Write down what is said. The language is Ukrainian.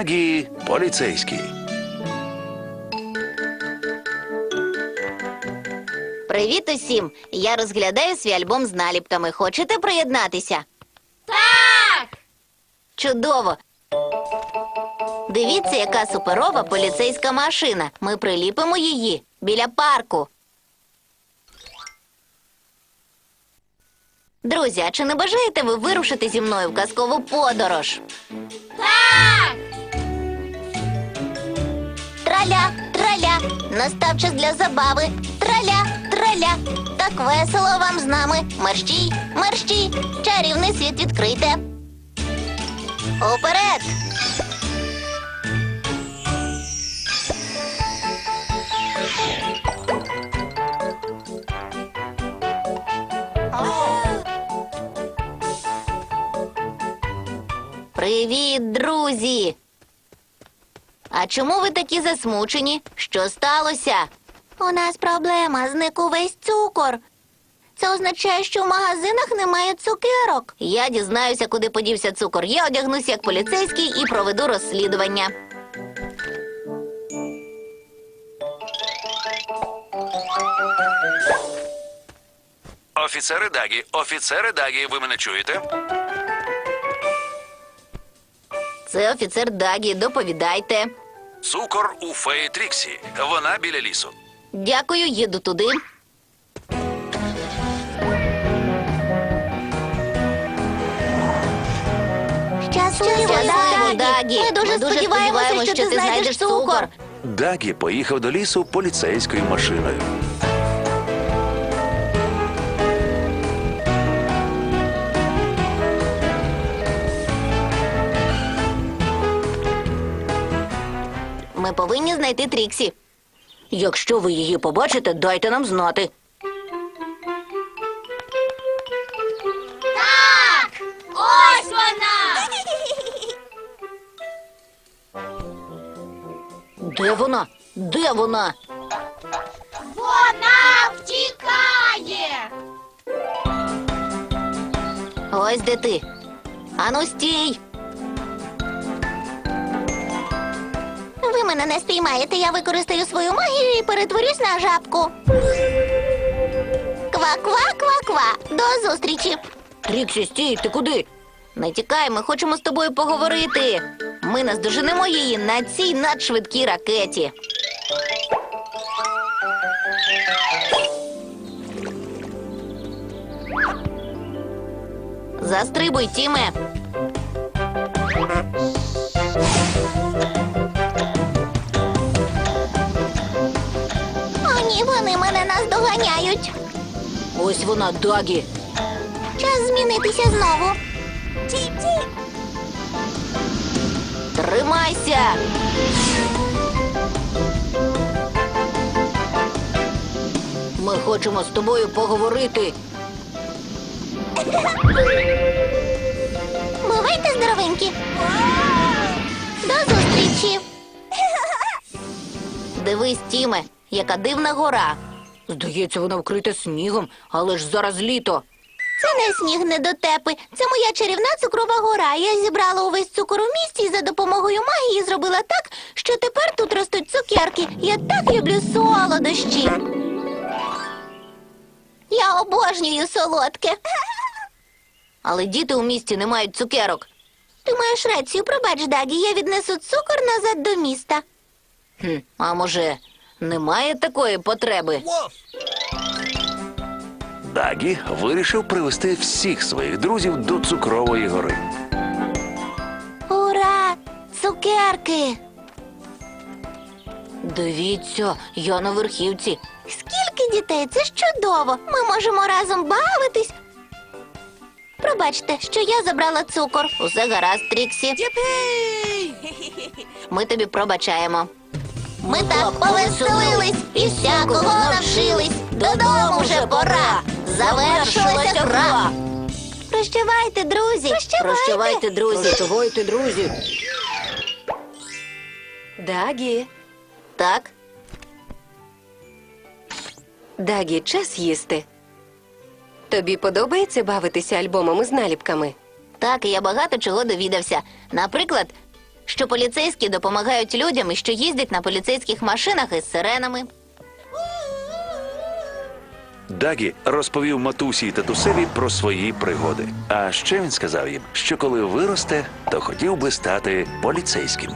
Дагі поліцейський. Привіт усім! Я розглядаю свій альбом з наліпками. Хочете приєднатися? Так! Чудово! Дивіться, яка суперова поліцейська машина. Ми приліпимо її біля парку. Друзі, а чи не бажаєте ви вирушити зі мною в казкову подорож? Так! Траля, траля, настав час для забави. Траля, траля, так весело вам з нами. Мерщій, мерщій, чарівний світ відкрите. Уперед! Привіт, друзі! А чому ви такі засмучені? Що сталося? У нас проблема, зник увесь цукор. Це означає, що в магазинах немає цукерок. Я дізнаюся, куди подівся цукор. Я одягнуся як поліцейський і проведу розслідування. Офіцери Дагі, офіцери Дагі, ви мене чуєте? Це офіцер Дагі. Доповідайте. Цукор у феї Тріксі. Вона біля лісу. Дякую, їду туди. Щасливо, Дагі. Ми дуже сподіваємося, що ти знайдеш цукор. Дагі поїхав до лісу поліцейською машиною. Ми повинні знайти Тріксі. Якщо ви її побачите, дайте нам знати. Так! Ось вона! Де вона? Де вона? Вона втікає! Ось де ти. Ану, стій. Мене не спіймаєте, я використаю свою магію і перетворюсь на жабку. Ква-ква-ква-ква. До зустрічі. Тріксі, стій, ти куди? Не тікай, ми хочемо з тобою поговорити. Ми наздоженемо її на цій надшвидкій ракеті. Застрибуй, Тіме. Ні, вони мене наздоганяють. Ось вона, Дагі. Час змінитися знову. Ті-ті. Тримайся. Ми хочемо з тобою поговорити. Бувайте здоровенькі. До зустрічі. Дивись, Тіме, яка дивна гора. Здається, вона вкрита снігом, але ж зараз літо. Це не сніг недотепи. Це моя чарівна цукрова гора. Я зібрала увесь цукор у місті і за допомогою магії зробила так, що тепер тут ростуть цукерки. Я так люблю солодощі. Я обожнюю солодке. Але діти у місті не мають цукерок. Ти маєш рацію, пробач, Дагі, я віднесу цукор назад до міста. Хм, а може, немає такої потреби? Дагі вирішив привести всіх своїх друзів до цукрової гори. Ура! цукерки. Дивіться, я на верхівці. Скільки дітей? Це ж чудово. Ми можемо разом бавитись. Пробачте, що я забрала цукор. Усе гаразд, Тріксі. Ми тобі пробачаємо. Ми так повеселились і всякого навчились. Додому вже пора. Завершилася гра. Прощавайте, друзі. Прощавайте, друзі. Прощавайте, друзі. Дагі, Так, Дагі, час їсти. Тобі подобається бавитися альбомами з наліпками? так, я багато чого довідався. Наприклад, що поліцейські допомагають людям і що їздять на поліцейських машинах із сиренами. Дагі розповів матусі і татусеві про свої пригоди. А ще він сказав їм, що коли виросте, то хотів би стати поліцейським.